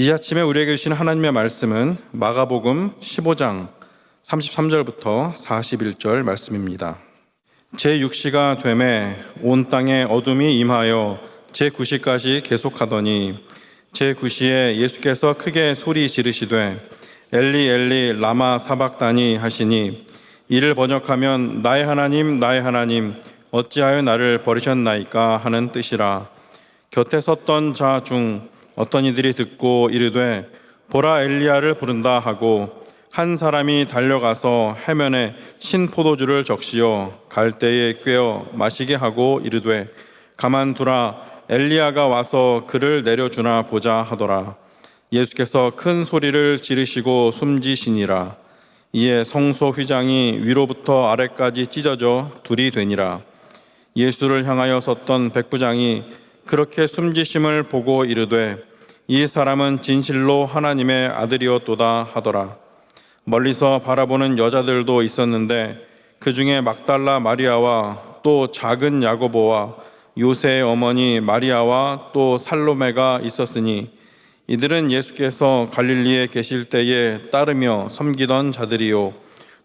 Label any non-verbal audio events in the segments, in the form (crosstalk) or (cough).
이 아침에 우리에게 주신 하나님의 말씀은 마가복음 15장 33절부터 41절 말씀입니다. 제6시가 되매 온 땅에 어둠이 임하여 제9시까지 계속하더니 제9시에 예수께서 크게 소리 지르시되 엘리 엘리 라마 사박다니 하시니 이를 번역하면 나의 하나님 나의 하나님 어찌하여 나를 버리셨나이까 하는 뜻이라 곁에 섰던 자중 어떤 이들이 듣고 이르되 보라 엘리야를 부른다 하고 한 사람이 달려가서 해면에 신 포도주를 적시어 갈대에 꿰어 마시게 하고 이르되 가만두라 엘리야가 와서 그를 내려주나 보자 하더라. 예수께서 큰 소리를 지르시고 숨지시니라. 이에 성소 휘장이 위로부터 아래까지 찢어져 둘이 되니라. 예수를 향하여 섰던 백부장이 그렇게 숨지심을 보고 이르되 이 사람은 진실로 하나님의 아들이었도다 하더라. 멀리서 바라보는 여자들도 있었는데 그 중에 막달라 마리아와 또 작은 야고보와 요새의 어머니 마리아와 또 살로메가 있었으니 이들은 예수께서 갈릴리에 계실 때에 따르며 섬기던 자들이요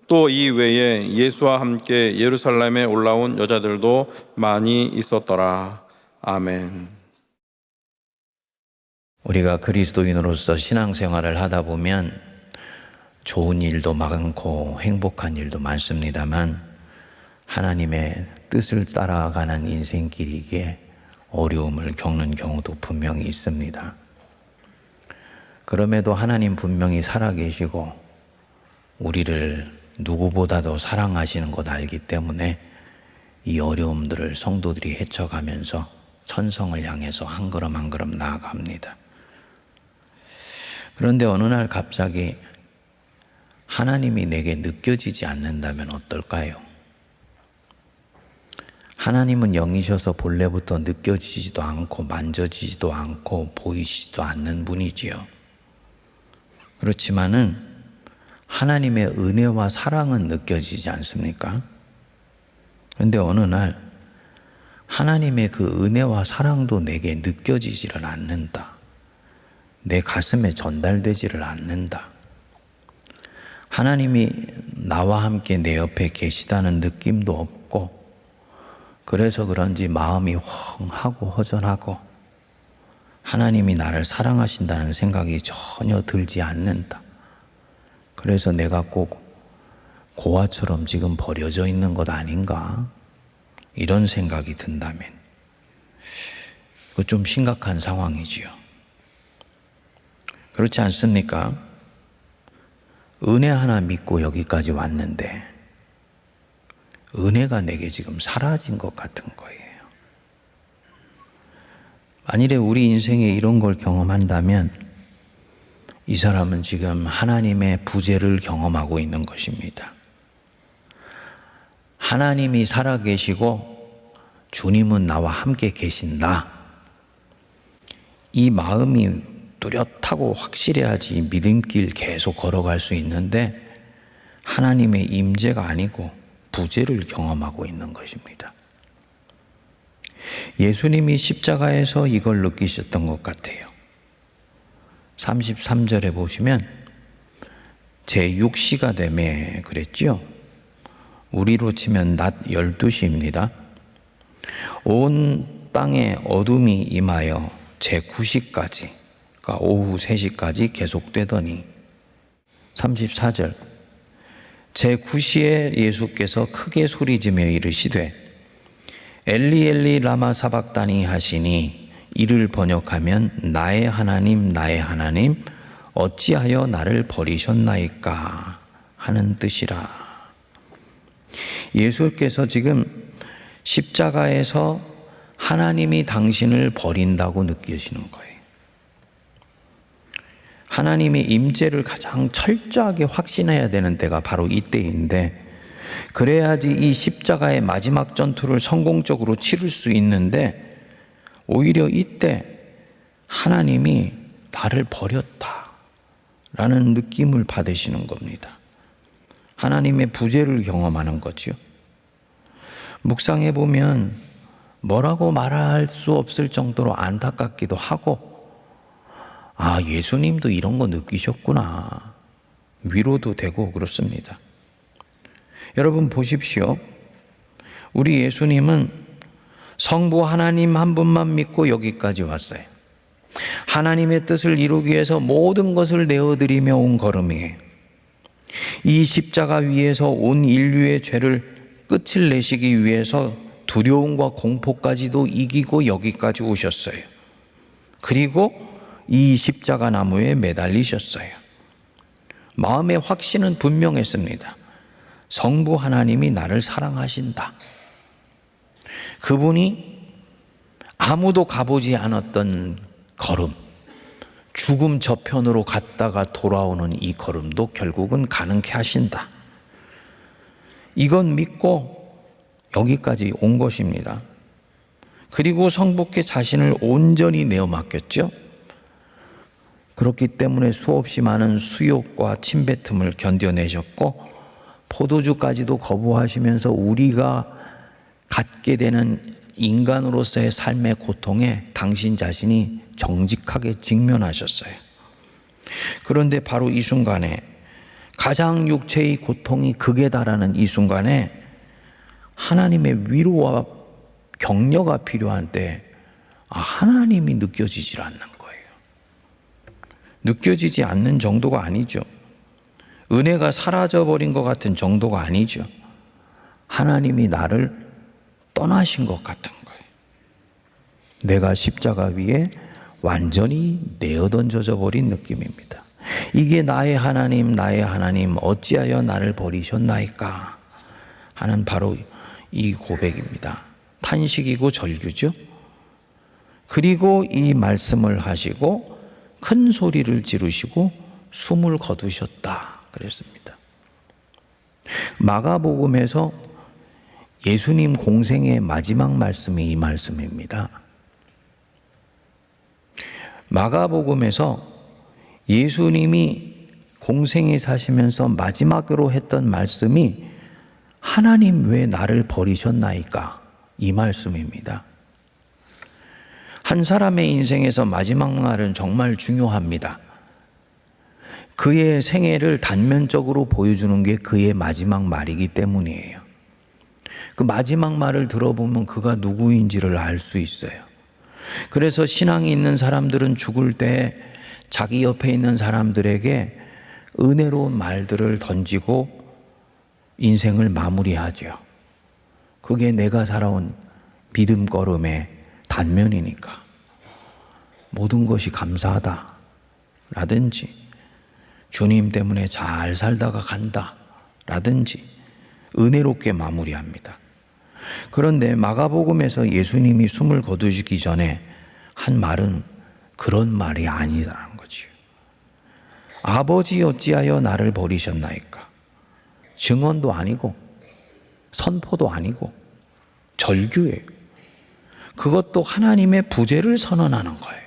또 이 외에 예수와 함께 예루살렘에 올라온 여자들도 많이 있었더라. 아멘. 우리가 그리스도인으로서 신앙생활을 하다 보면 좋은 일도 많고 행복한 일도 많습니다만 하나님의 뜻을 따라가는 인생길이기에 어려움을 겪는 경우도 분명히 있습니다. 그럼에도 하나님 분명히 살아계시고 우리를 누구보다도 사랑하시는 것 알기 때문에 이 어려움들을 성도들이 헤쳐가면서 천성을 향해서 한 걸음 한 걸음 나아갑니다. 그런데 어느 날 갑자기 하나님이 내게 느껴지지 않는다면 어떨까요? 하나님은 영이셔서 본래부터 느껴지지도 않고 만져지지도 않고 보이시지도 않는 분이지요. 그렇지만은 하나님의 은혜와 사랑은 느껴지지 않습니까? 그런데 어느 날 하나님의 그 은혜와 사랑도 내게 느껴지지를 않는다. 내 가슴에 전달되지를 않는다. 하나님이 나와 함께 내 옆에 계시다는 느낌도 없고, 그래서 그런지 마음이 헝하고 허전하고, 하나님이 나를 사랑하신다는 생각이 전혀 들지 않는다. 그래서 내가 꼭 고아처럼 지금 버려져 있는 것 아닌가? 이런 생각이 든다면, 그 좀 심각한 상황이지요. 그렇지 않습니까? 은혜 하나 믿고 여기까지 왔는데, 은혜가 내게 지금 사라진 것 같은 거예요. 만일에 우리 인생에 이런 걸 경험한다면, 이 사람은 지금 하나님의 부재를 경험하고 있는 것입니다. 하나님이 살아계시고 주님은 나와 함께 계신다. 이 마음이 뚜렷하고 확실해야지 믿음길 계속 걸어갈 수 있는데 하나님의 임재가 아니고 부재를 경험하고 있는 것입니다. 예수님이 십자가에서 이걸 느끼셨던 것 같아요. 33절에 보시면 제 6시가 되매 그랬죠. 우리로 치면 낮 12시입니다. 온 땅에 어둠이 임하여 제 9시까지, 그러니까 오후 3시까지 계속되더니 34절 제 9시에 예수께서 크게 소리지며 이르시되 엘리 엘리 라마 사박다니 하시니 이를 번역하면 나의 하나님 나의 하나님 어찌하여 나를 버리셨나이까 하는 뜻이라. 예수께서 지금 십자가에서 하나님이 당신을 버린다고 느끼시는 거예요. 하나님의 임재를 가장 철저하게 확신해야 되는 때가 바로 이때인데 그래야지 이 십자가의 마지막 전투를 성공적으로 치를 수 있는데 오히려 이때 하나님이 나를 버렸다 라는 느낌을 받으시는 겁니다. 하나님의 부재를 경험하는 거지요. 묵상해 보면 뭐라고 말할 수 없을 정도로 안타깝기도 하고 아, 예수님도 이런 거 느끼셨구나. 위로도 되고 그렇습니다. 여러분 보십시오. 우리 예수님은 성부 하나님 한 분만 믿고 여기까지 왔어요. 하나님의 뜻을 이루기 위해서 모든 것을 내어드리며 온 걸음이에요. 이 십자가 위에서 온 인류의 죄를 끝을 내시기 위해서 두려움과 공포까지도 이기고 여기까지 오셨어요. 그리고 이 십자가 나무에 매달리셨어요. 마음의 확신은 분명했습니다. 성부 하나님이 나를 사랑하신다. 그분이 아무도 가보지 않았던 걸음, 죽음 저편으로 갔다가 돌아오는 이 걸음도 결국은 가능케 하신다. 이건 믿고 여기까지 온 것입니다. 그리고 성부께 자신을 온전히 내어 맡겼죠. 그렇기 때문에 수없이 많은 수욕과 침뱉음을 견뎌내셨고 포도주까지도 거부하시면서 우리가 갖게 되는 인간으로서의 삶의 고통에 당신 자신이 정직하게 직면하셨어요. 그런데 바로 이 순간에 가장 육체의 고통이 극에 달하는 이 순간에 하나님의 위로와 격려가 필요한 때 아, 하나님이 느껴지질 않는 거예요. 느껴지지 않는 정도가 아니죠. 은혜가 사라져버린 것 같은 정도가 아니죠. 하나님이 나를 떠나신 것 같은 거예요. 내가 십자가 위에 완전히 내어던져져 버린 느낌입니다. 이게 나의 하나님, 나의 하나님, 어찌하여 나를 버리셨나이까? 하는 바로 이 고백입니다. 탄식이고 절규죠. 그리고 이 말씀을 하시고 큰 소리를 지르시고 숨을 거두셨다. 그랬습니다. 마가복음에서 예수님 공생의 마지막 말씀이 이 말씀입니다. 마가복음에서 예수님이 공생에 사시면서 마지막으로 했던 말씀이 하나님 왜 나를 버리셨나이까? 이 말씀입니다. 한 사람의 인생에서 마지막 날은 정말 중요합니다. 그의 생애를 단면적으로 보여주는 게 그의 마지막 말이기 때문이에요. 그 마지막 말을 들어보면 그가 누구인지를 알 수 있어요. 그래서 신앙이 있는 사람들은 죽을 때 자기 옆에 있는 사람들에게 은혜로운 말들을 던지고 인생을 마무리하죠. 그게 내가 살아온 믿음 걸음의 단면이니까. 모든 것이 감사하다. 라든지, 주님 때문에 잘 살다가 간다. 라든지, 은혜롭게 마무리합니다. 그런데 마가복음에서 예수님이 숨을 거두시기 전에 한 말은 그런 말이 아니라는 거지요. 아버지 어찌하여 나를 버리셨나이까? 증언도 아니고 선포도 아니고 절규예요. 그것도 하나님의 부재를 선언하는 거예요.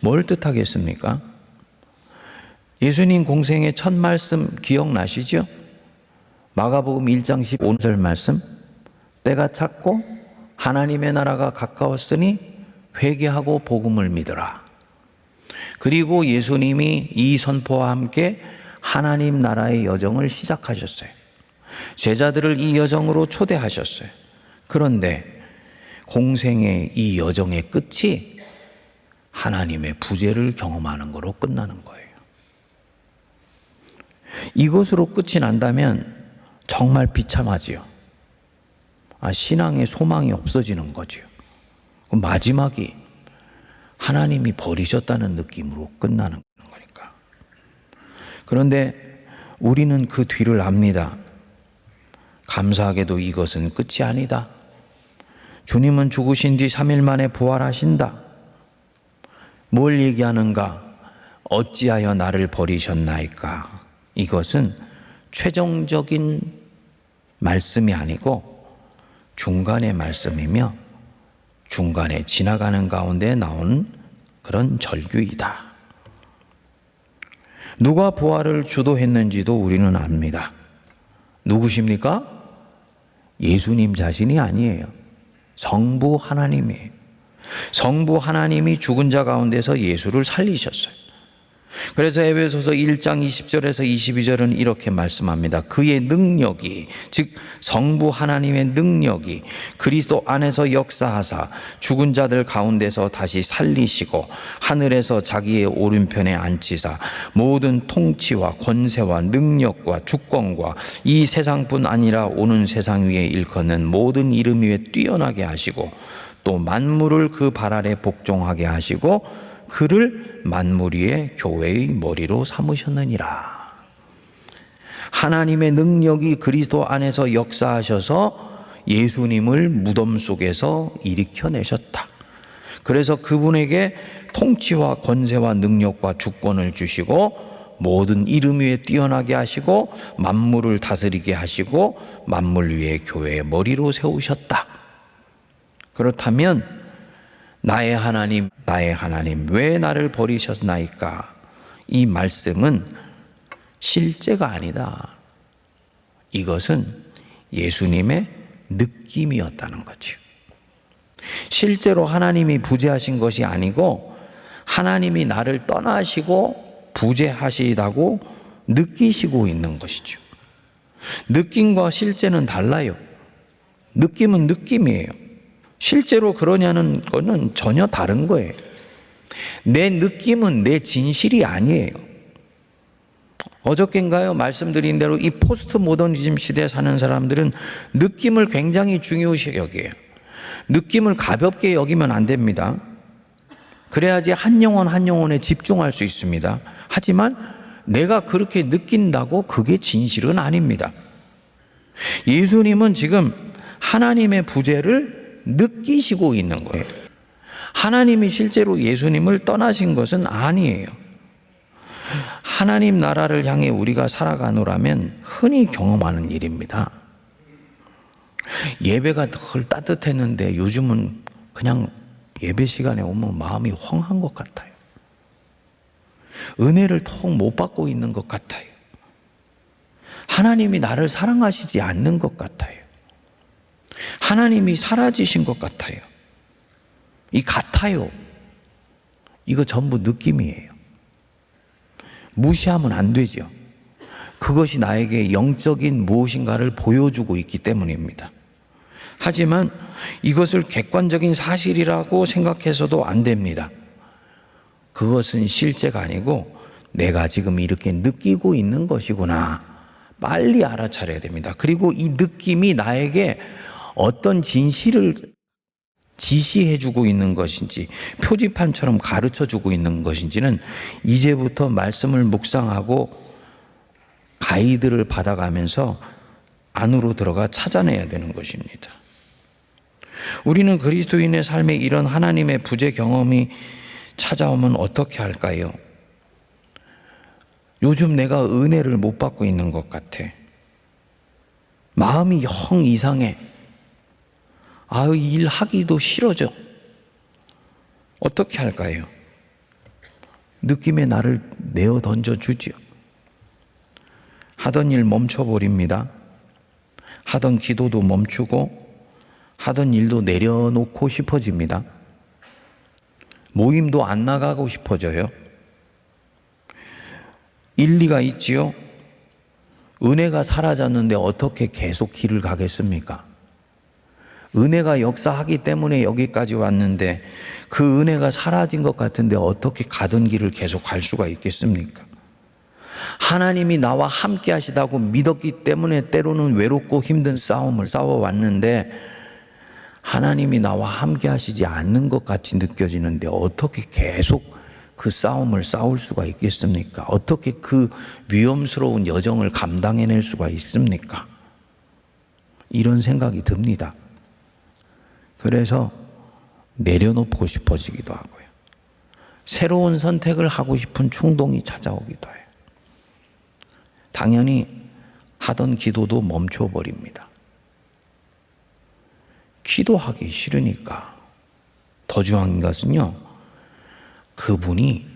뭘 뜻하겠습니까? 예수님 공생의 첫 말씀 기억나시죠? 마가복음 1장 15절 말씀 때가 찼고 하나님의 나라가 가까웠으니 회개하고 복음을 믿어라. 그리고 예수님이 이 선포와 함께 하나님 나라의 여정을 시작하셨어요. 제자들을 이 여정으로 초대하셨어요. 그런데 공생의 이 여정의 끝이 하나님의 부재를 경험하는 것으로 끝나는 거예요. 이것으로 끝이 난다면 정말 비참하지요. 아, 신앙의 소망이 없어지는 거지요. 그럼 마지막이 하나님이 버리셨다는 느낌으로 끝나는 거니까. 그런데 우리는 그 뒤를 압니다. 감사하게도 이것은 끝이 아니다. 주님은 죽으신 뒤 3일 만에 부활하신다. 뭘 얘기하는가? 어찌하여 나를 버리셨나이까? 이것은 최종적인 말씀이 아니고 중간의 말씀이며 중간에 지나가는 가운데 나온 그런 절규이다. 누가 부활을 주도했는지도 우리는 압니다. 누구십니까? 예수님 자신이 아니에요. 성부 하나님이에요. 성부 하나님이 죽은 자 가운데서 예수를 살리셨어요. 그래서 에베소서 1장 20절에서 22절은 이렇게 말씀합니다. 그의 능력이 즉 성부 하나님의 능력이 그리스도 안에서 역사하사 죽은 자들 가운데서 다시 살리시고 하늘에서 자기의 오른편에 앉히사 모든 통치와 권세와 능력과 주권과 이 세상뿐 아니라 오는 세상 위에 일컫는 모든 이름 위에 뛰어나게 하시고 또 만물을 그 발 아래 복종하게 하시고 그를 만물 위에 교회의 머리로 삼으셨느니라. 하나님의 능력이 그리스도 안에서 역사하셔서 예수님을 무덤 속에서 일으켜내셨다. 그래서 그분에게 통치와 권세와 능력과 주권을 주시고 모든 이름 위에 뛰어나게 하시고 만물을 다스리게 하시고 만물 위에 교회의 머리로 세우셨다. 그렇다면 나의 하나님, 나의 하나님, 왜 나를 버리셨나이까? 이 말씀은 실제가 아니다. 이것은 예수님의 느낌이었다는 거죠. 실제로 하나님이 부재하신 것이 아니고 하나님이 나를 떠나시고 부재하시다고 느끼시고 있는 것이죠. 느낌과 실제는 달라요. 느낌은 느낌이에요. 실제로 그러냐는 것은 전혀 다른 거예요. 내 느낌은 내 진실이 아니에요. 어저께인가요? 말씀드린 대로 이 포스트 모더니즘 시대에 사는 사람들은 느낌을 굉장히 중요시 여겨요. 느낌을 가볍게 여기면 안 됩니다. 그래야지 한 영혼 한 영혼에 집중할 수 있습니다. 하지만 내가 그렇게 느낀다고 그게 진실은 아닙니다. 예수님은 지금 하나님의 부재를 느끼시고 있는 거예요. 하나님이 실제로 예수님을 떠나신 것은 아니에요. 하나님 나라를 향해 우리가 살아가노라면 흔히 경험하는 일입니다. 예배가 덜 따뜻했는데 요즘은 그냥 예배 시간에 오면 마음이 황한 것 같아요. 은혜를 통 못 받고 있는 것 같아요. 하나님이 나를 사랑하시지 않는 것 같아요. 하나님이 사라지신 것 같아요. 이 같아요. 이거 전부 느낌이에요. 무시하면 안 되죠. 그것이 나에게 영적인 무엇인가를 보여주고 있기 때문입니다. 하지만 이것을 객관적인 사실이라고 생각해서도 안 됩니다. 그것은 실제가 아니고 내가 지금 이렇게 느끼고 있는 것이구나. 빨리 알아차려야 됩니다. 그리고 이 느낌이 나에게 어떤 진실을 지시해 주고 있는 것인지 표지판처럼 가르쳐 주고 있는 것인지는 이제부터 말씀을 묵상하고 가이드를 받아가면서 안으로 들어가 찾아내야 되는 것입니다. 우리는 그리스도인의 삶에 이런 하나님의 부재 경험이 찾아오면 어떻게 할까요? 요즘 내가 은혜를 못 받고 있는 것 같아. 마음이 영 이상해. 아유, 일하기도 싫어져. 어떻게 할까요? 느낌의 나를 내어 던져 주지요. 하던 일 멈춰버립니다. 하던 기도도 멈추고, 하던 일도 내려놓고 싶어집니다. 모임도 안 나가고 싶어져요. 일리가 있지요? 은혜가 사라졌는데 어떻게 계속 길을 가겠습니까? 은혜가 역사하기 때문에 여기까지 왔는데 그 은혜가 사라진 것 같은데 어떻게 가던 길을 계속 갈 수가 있겠습니까? 하나님이 나와 함께 하시다고 믿었기 때문에 때로는 외롭고 힘든 싸움을 싸워왔는데 하나님이 나와 함께 하시지 않는 것 같이 느껴지는데 어떻게 계속 그 싸움을 싸울 수가 있겠습니까? 어떻게 그 위험스러운 여정을 감당해낼 수가 있습니까? 이런 생각이 듭니다. 그래서 내려놓고 싶어지기도 하고요. 새로운 선택을 하고 싶은 충동이 찾아오기도 해요. 당연히 하던 기도도 멈춰버립니다. 기도하기 싫으니까 더 중요한 것은요, 그분이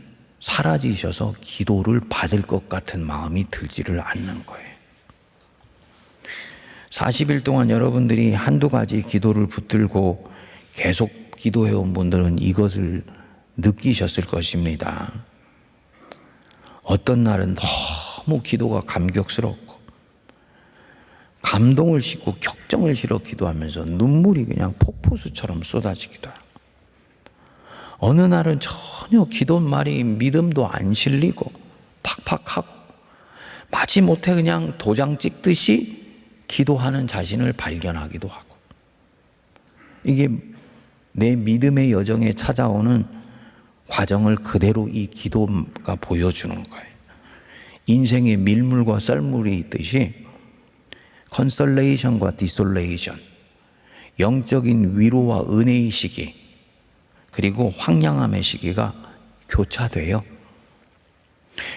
사라지셔서 기도를 받을 것 같은 마음이 들지를 않는 거예요. 40일 동안 여러분들이 한두 가지 기도를 붙들고 계속 기도해온 분들은 이것을 느끼셨을 것입니다. 어떤 날은 너무 기도가 감격스럽고 감동을 싣고 격정을 실어 기도하면서 눈물이 그냥 폭포수처럼 쏟아지기도 하고 어느 날은 전혀 기도말이 믿음도 안 실리고 팍팍하고 마지못해 그냥 도장 찍듯이 기도하는 자신을 발견하기도 하고 이게 내 믿음의 여정에 찾아오는 과정을 그대로 이 기도가 보여주는 거예요. 인생에 밀물과 썰물이 있듯이 컨설레이션과 디솔레이션, 영적인 위로와 은혜의 시기, 그리고 황량함의 시기가 교차돼요.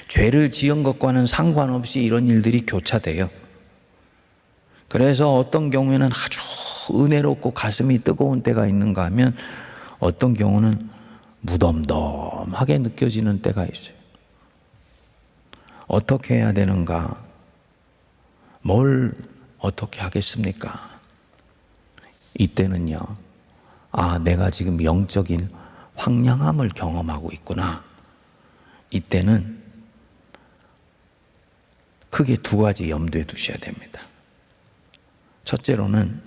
죄를 지은 것과는 상관없이 이런 일들이 교차돼요. 그래서 어떤 경우에는 아주 은혜롭고 가슴이 뜨거운 때가 있는가 하면 어떤 경우는 무덤덤하게 느껴지는 때가 있어요. 어떻게 해야 되는가? 뭘 어떻게 하겠습니까? 이때는요, 아, 내가 지금 영적인 황량함을 경험하고 있구나. 이때는 크게 두 가지 염두에 두셔야 됩니다. 첫째로는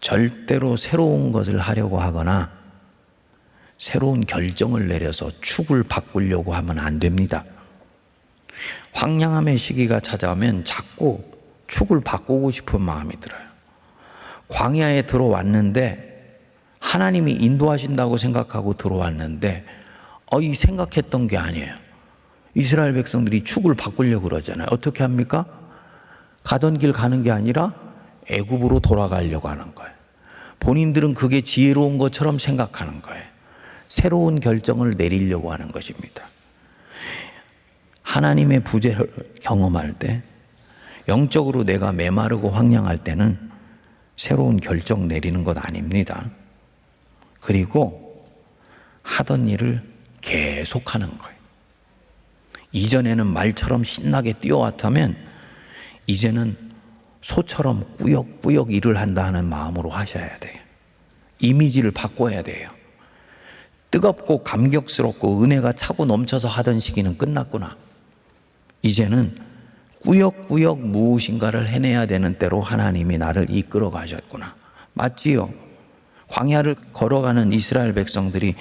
절대로 새로운 것을 하려고 하거나 새로운 결정을 내려서 축을 바꾸려고 하면 안 됩니다. 황량함의 시기가 찾아오면 자꾸 축을 바꾸고 싶은 마음이 들어요. 광야에 들어왔는데 하나님이 인도하신다고 생각하고 들어왔는데 어, 이 생각했던 게 아니에요. 이스라엘 백성들이 축을 바꾸려고 그러잖아요. 어떻게 합니까? 가던 길 가는 게 아니라 애굽으로 돌아가려고 하는 거예요. 본인들은 그게 지혜로운 것처럼 생각하는 거예요. 새로운 결정을 내리려고 하는 것입니다. 하나님의 부재를 경험할 때, 영적으로 내가 메마르고 황량할 때는 새로운 결정 내리는 것 아닙니다. 그리고 하던 일을 계속 하는 거예요. 이전에는 말처럼 신나게 뛰어왔다면 이제는 소처럼 꾸역꾸역 일을 한다 하는 마음으로 하셔야 돼요. 이미지를 바꿔야 돼요. 뜨겁고 감격스럽고 은혜가 차고 넘쳐서 하던 시기는 끝났구나. 이제는 꾸역꾸역 무엇인가를 해내야 되는 때로 하나님이 나를 이끌어 가셨구나. 맞지요? 광야를 걸어가는 이스라엘 백성들이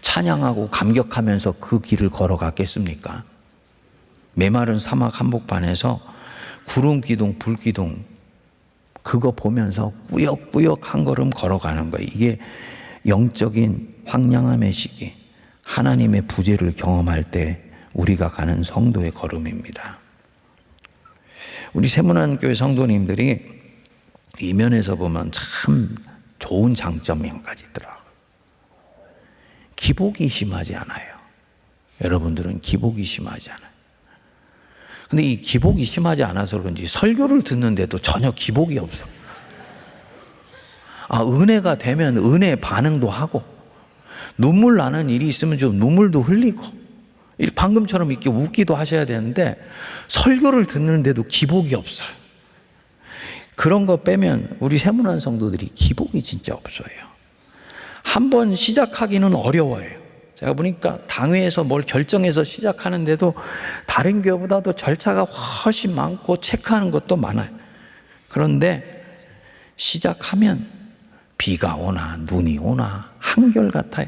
찬양하고 감격하면서 그 길을 걸어갔겠습니까? 메마른 사막 한복판에서 구름 기둥, 불 기둥 그거 보면서 꾸역꾸역 한 걸음 걸어가는 거예요. 이게 영적인 황량함의 시기, 하나님의 부재를 경험할 때 우리가 가는 성도의 걸음입니다. 우리 세문안 교회 성도님들이 이 면에서 보면 참 좋은 장점이 한 있더라고요. 기복이 심하지 않아요. 여러분들은 기복이 심하지 않아요. 근데 이 기복이 심하지 않아서 그런지 설교를 듣는데도 전혀 기복이 없어. 아, 은혜가 되면 은혜 반응도 하고, 눈물 나는 일이 있으면 좀 눈물도 흘리고, 방금처럼 이렇게 웃기도 하셔야 되는데, 설교를 듣는데도 기복이 없어요. 그런 거 빼면 우리 세문안 성도들이 기복이 진짜 없어요. 한 번 시작하기는 어려워요. 제가 보니까 당회에서 뭘 결정해서 시작하는데도 다른 교회보다도 절차가 훨씬 많고 체크하는 것도 많아요. 그런데 시작하면 비가 오나 눈이 오나 한결같아요.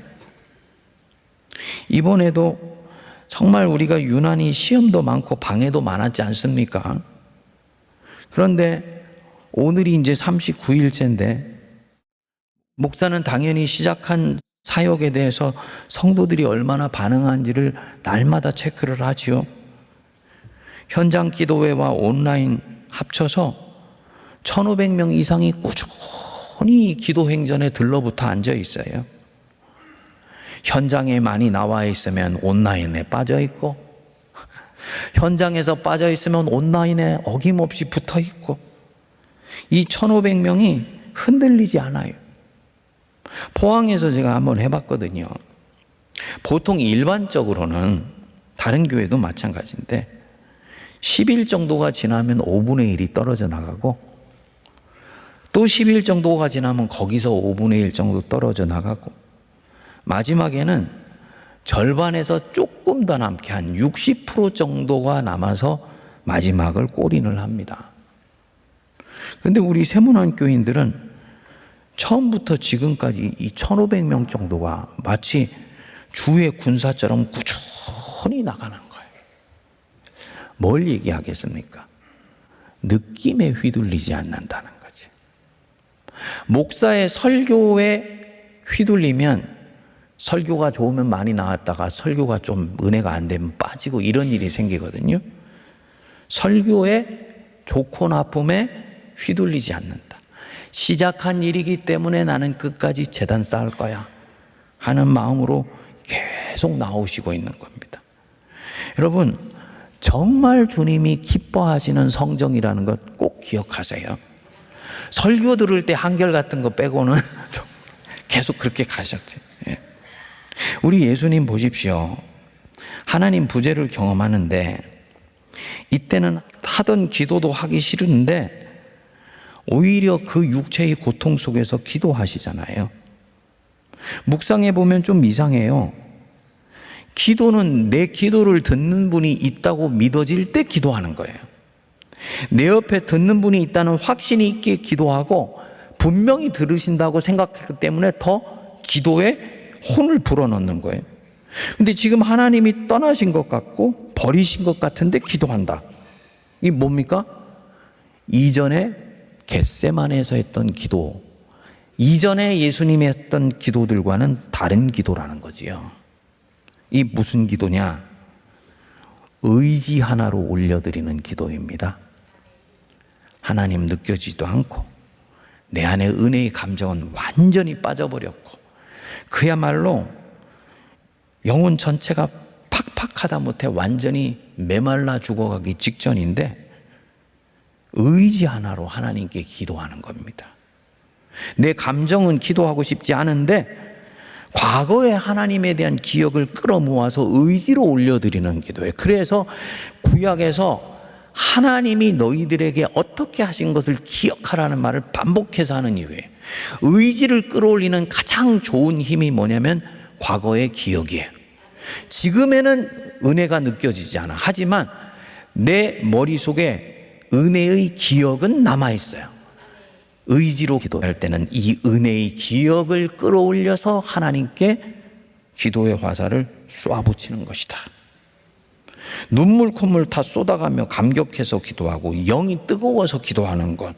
이번에도 정말 우리가 유난히 시험도 많고 방해도 많았지 않습니까? 그런데 오늘이 이제 39일째인데 목사는 당연히 시작한 사역에 대해서 성도들이 얼마나 반응한지를 날마다 체크를 하지요. 현장 기도회와 온라인 합쳐서 1,500명 이상이 꾸준히 기도 행전에 들러붙어 앉아 있어요. 현장에 많이 나와 있으면 온라인에 빠져 있고, 현장에서 빠져 있으면 온라인에 어김없이 붙어 있고, 이 1,500명이 흔들리지 않아요. 포항에서 제가 한번 해봤거든요. 보통 일반적으로는 다른 교회도 마찬가지인데 10일 정도가 지나면 5분의 1이 떨어져 나가고 또 10일 정도가 지나면 거기서 5분의 1 정도 떨어져 나가고 마지막에는 절반에서 조금 더 남게 한 60% 정도가 남아서 마지막을 꼬린을 합니다. 근데 우리 세문안 교인들은 처음부터 지금까지 이 1500명 정도가 마치 주의 군사처럼 꾸준히 나가는 거예요. 뭘 얘기하겠습니까? 느낌에 휘둘리지 않는다는 거지. 목사의 설교에 휘둘리면 설교가 좋으면 많이 나왔다가 설교가 좀 은혜가 안 되면 빠지고 이런 일이 생기거든요. 설교에 좋고 나쁨에 휘둘리지 않는다. 시작한 일이기 때문에 나는 끝까지 재단 쌓을 거야. 하는 마음으로 계속 나오시고 있는 겁니다. 여러분, 정말 주님이 기뻐하시는 성정이라는 것 꼭 기억하세요. 설교 들을 때 한결 같은 거 빼고는 (laughs) 좀 계속 그렇게 가셨지. 예. 우리 예수님 보십시오. 하나님 부재를 경험하는데 이때는 하던 기도도 하기 싫은데 오히려 그 육체의 고통 속에서 기도하시잖아요. 묵상해 보면 좀 이상해요. 기도는 내 기도를 듣는 분이 있다고 믿어질 때 기도하는 거예요. 내 옆에 듣는 분이 있다는 확신이 있게 기도하고 분명히 들으신다고 생각했기 때문에 더 기도에 혼을 불어넣는 거예요. 근데 지금 하나님이 떠나신 것 같고 버리신 것 같은데 기도한다. 이게 뭡니까? 이전에 겟세만에서 했던 기도, 이전에 예수님이 했던 기도들과는 다른 기도라는 거지요. 이 무슨 기도냐? 의지 하나로 올려드리는 기도입니다. 하나님 느껴지지도 않고 내 안에 은혜의 감정은 완전히 빠져버렸고 그야말로 영혼 전체가 팍팍하다 못해 완전히 메말라 죽어가기 직전인데 의지 하나로 하나님께 기도하는 겁니다. 내 감정은 기도하고 싶지 않은데 과거의 하나님에 대한 기억을 끌어모아서 의지로 올려드리는 기도예요. 그래서 구약에서 하나님이 너희들에게 어떻게 하신 것을 기억하라는 말을 반복해서 하는 이유예요. 의지를 끌어올리는 가장 좋은 힘이 뭐냐면 과거의 기억이에요. 지금에는 은혜가 느껴지지 않아. 하지만 내 머릿속에 은혜의 기억은 남아있어요. 의지로 기도할 때는 이 은혜의 기억을 끌어올려서 하나님께 기도의 화살을 쏴붙이는 것이다. 눈물 콧물 다 쏟아가며 감격해서 기도하고 영이 뜨거워서 기도하는 것.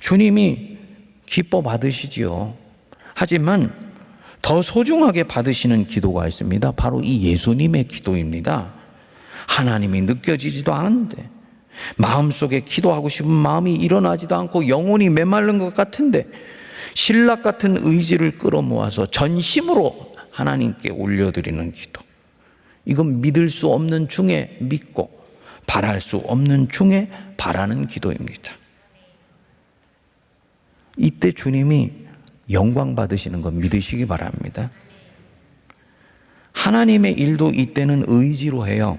주님이 기뻐 받으시지요. 하지만 더 소중하게 받으시는 기도가 있습니다. 바로 이 예수님의 기도입니다. 하나님이 느껴지지도 않은데 마음속에 기도하고 싶은 마음이 일어나지도 않고 영혼이 메말른 것 같은데 신락 같은 의지를 끌어모아서 전심으로 하나님께 올려드리는 기도. 이건 믿을 수 없는 중에 믿고 바랄 수 없는 중에 바라는 기도입니다. 이때 주님이 영광 받으시는 거 믿으시기 바랍니다. 하나님의 일도 이때는 의지로 해요.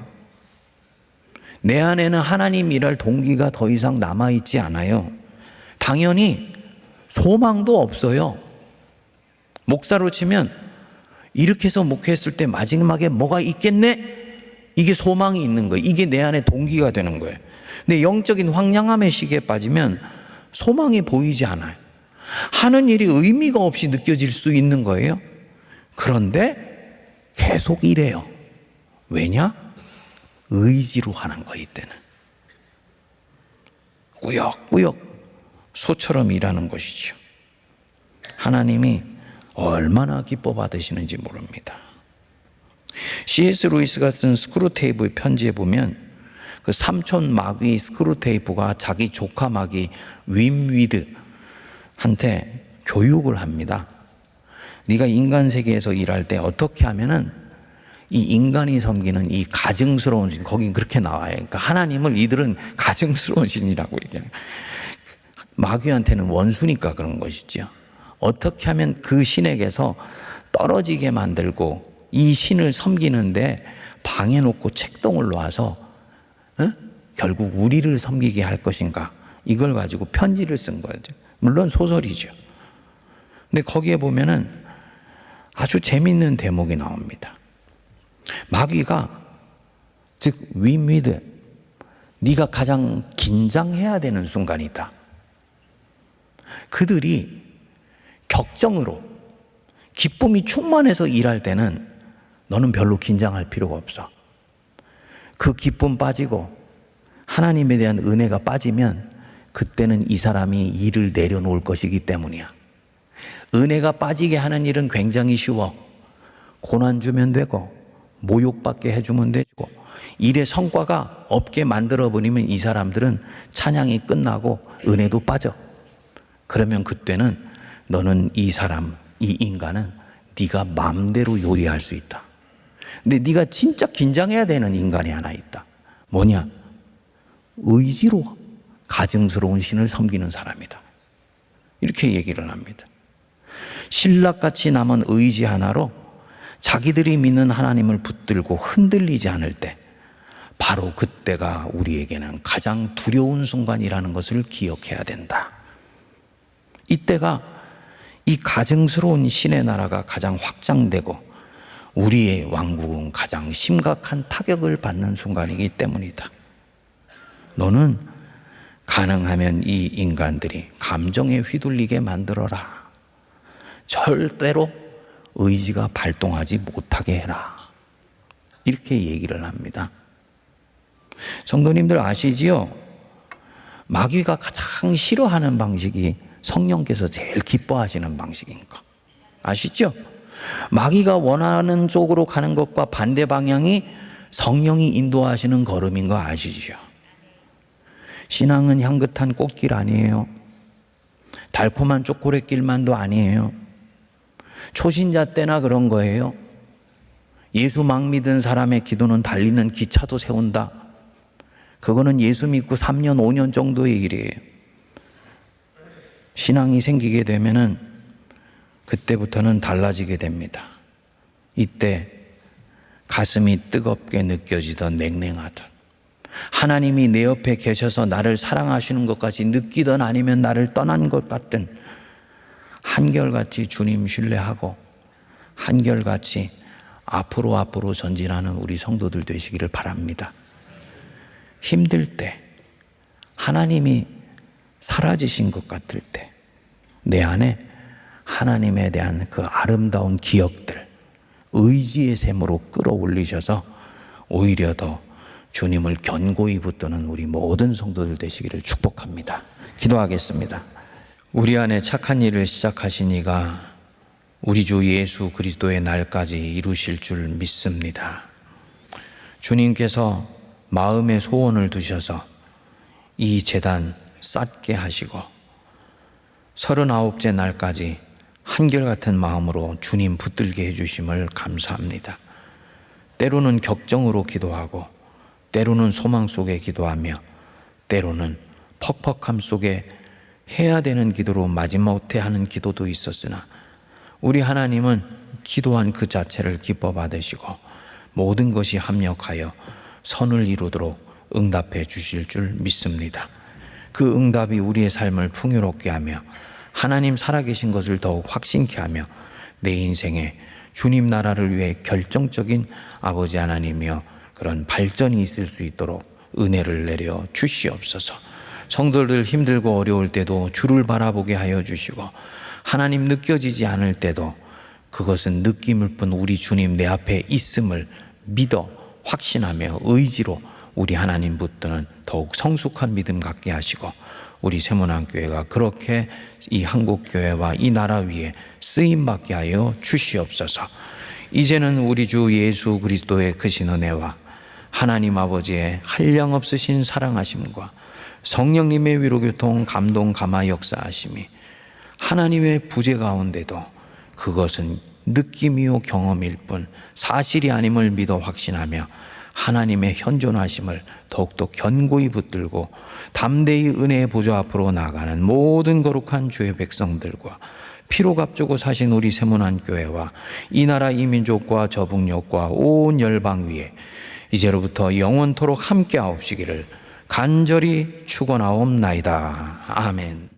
내 안에는 하나님 일할 동기가 더 이상 남아있지 않아요. 당연히 소망도 없어요. 목사로 치면 이렇게 해서 목회했을 때 마지막에 뭐가 있겠네? 이게 소망이 있는 거예요. 이게 내 안에 동기가 되는 거예요. 근데 영적인 황량함의 시기에 빠지면 소망이 보이지 않아요. 하는 일이 의미가 없이 느껴질 수 있는 거예요. 그런데 계속 이래요. 왜냐? 의지로 하는 거 이때는. 꾸역꾸역 소처럼 일하는 것이죠. 하나님이 얼마나 기뻐 받으시는지 모릅니다. C.S. 루이스가 쓴 스크루테이프 편지에 보면 그 삼촌 마귀 스크루테이프가 자기 조카 마귀 윈위드 한테 교육을 합니다. 네가 인간 세계에서 일할 때 어떻게 하면은 이 인간이 섬기는 이 가증스러운 신, 거긴 그렇게 나와요. 그러니까 하나님을 이들은 가증스러운 신이라고 얘기해요. 마귀한테는 원수니까 그런 것이지요. 어떻게 하면 그 신에게서 떨어지게 만들고 이 신을 섬기는데 방해놓고 책동을 놓아서 어? 결국 우리를 섬기게 할 것인가 이걸 가지고 편지를 쓴 거죠. 물론 소설이죠. 근데 거기에 보면은 아주 재밌는 대목이 나옵니다. 마귀가 즉 위미드 네가 가장 긴장해야 되는 순간이다. 그들이 격정으로 기쁨이 충만해서 일할 때는 너는 별로 긴장할 필요가 없어. 그 기쁨 빠지고 하나님에 대한 은혜가 빠지면 그때는 이 사람이 일을 내려놓을 것이기 때문이야. 은혜가 빠지게 하는 일은 굉장히 쉬워. 고난 주면 되고, 모욕받게 해주면 되고, 일의 성과가 없게 만들어버리면 이 사람들은 찬양이 끝나고 은혜도 빠져. 그러면 그때는 너는 이 사람, 이 인간은 네가 마음대로 요리할 수 있다. 근데 네가 진짜 긴장해야 되는 인간이 하나 있다. 뭐냐? 의지로 가증스러운 신을 섬기는 사람이다. 이렇게 얘기를 합니다. 신락같이 남은 의지 하나로 자기들이 믿는 하나님을 붙들고 흔들리지 않을 때 바로 그때가 우리에게는 가장 두려운 순간이라는 것을 기억해야 된다. 이때가 이 가증스러운 신의 나라가 가장 확장되고 우리의 왕국은 가장 심각한 타격을 받는 순간이기 때문이다. 너는 가능하면 이 인간들이 감정에 휘둘리게 만들어라. 절대로 의지가 발동하지 못하게 해라. 이렇게 얘기를 합니다. 성도님들 아시지요? 마귀가 가장 싫어하는 방식이 성령께서 제일 기뻐하시는 방식인 거. 아시죠? 마귀가 원하는 쪽으로 가는 것과 반대 방향이 성령이 인도하시는 걸음인 거 아시죠? 신앙은 향긋한 꽃길 아니에요. 달콤한 초콜릿길만도 아니에요. 초신자 때나 그런 거예요. 예수 막 믿은 사람의 기도는 달리는 기차도 세운다. 그거는 예수 믿고 3년, 5년 정도의 일이에요. 신앙이 생기게 되면은 그때부터는 달라지게 됩니다. 이때 가슴이 뜨겁게 느껴지던 냉랭하던 하나님이 내 옆에 계셔서 나를 사랑하시는 것까지 느끼던 아니면 나를 떠난 것 같든 한결같이 주님 신뢰하고 한결같이 앞으로 앞으로 전진하는 우리 성도들 되시기를 바랍니다. 힘들 때 하나님이 사라지신 것 같을 때 내 안에 하나님에 대한 그 아름다운 기억들 의지의 샘으로 끌어올리셔서 오히려 더 주님을 견고히 붙드는 우리 모든 성도들 되시기를 축복합니다. 기도하겠습니다. 우리 안에 착한 일을 시작하신 이가 우리 주 예수 그리스도의 날까지 이루실 줄 믿습니다. 주님께서 마음의 소원을 두셔서 이 재단 쌓게 하시고 서른아홉째 날까지 한결같은 마음으로 주님 붙들게 해주심을 감사합니다. 때로는 격정으로 기도하고 때로는 소망 속에 기도하며 때로는 퍽퍽함 속에 해야 되는 기도로 마지못해 하는 기도도 있었으나 우리 하나님은 기도한 그 자체를 기뻐 받으시고 모든 것이 합력하여 선을 이루도록 응답해 주실 줄 믿습니다. 그 응답이 우리의 삶을 풍요롭게 하며 하나님 살아계신 것을 더욱 확신케 하며 내 인생에 주님 나라를 위해 결정적인 아버지 하나님이여 그런 발전이 있을 수 있도록 은혜를 내려 주시옵소서. 성도들 힘들고 어려울 때도 주를 바라보게 하여 주시고 하나님 느껴지지 않을 때도 그것은 느낌일 뿐 우리 주님 내 앞에 있음을 믿어 확신하며 의지로 우리 하나님 붙드는 더욱 성숙한 믿음 갖게 하시고 우리 세문안교회가 그렇게 이 한국교회와 이 나라 위에 쓰임받게 하여 주시옵소서. 이제는 우리 주 예수 그리스도의 크신 은혜와 하나님 아버지의 한량없으신 사랑하심과 성령님의 위로 교통 감동 감화 역사하심이 하나님의 부재 가운데도 그것은 느낌이요 경험일 뿐 사실이 아님을 믿어 확신하며 하나님의 현존하심을 더욱더 견고히 붙들고 담대히 은혜의 보좌 앞으로 나가는 모든 거룩한 주의 백성들과 피로 값주고 사신 우리 세문안 교회와 이 나라 이민족과 저북녘과 온 열방 위에 이제로부터 영원토록 함께 하옵시기를 간절히 축원하옵나이다. 아멘.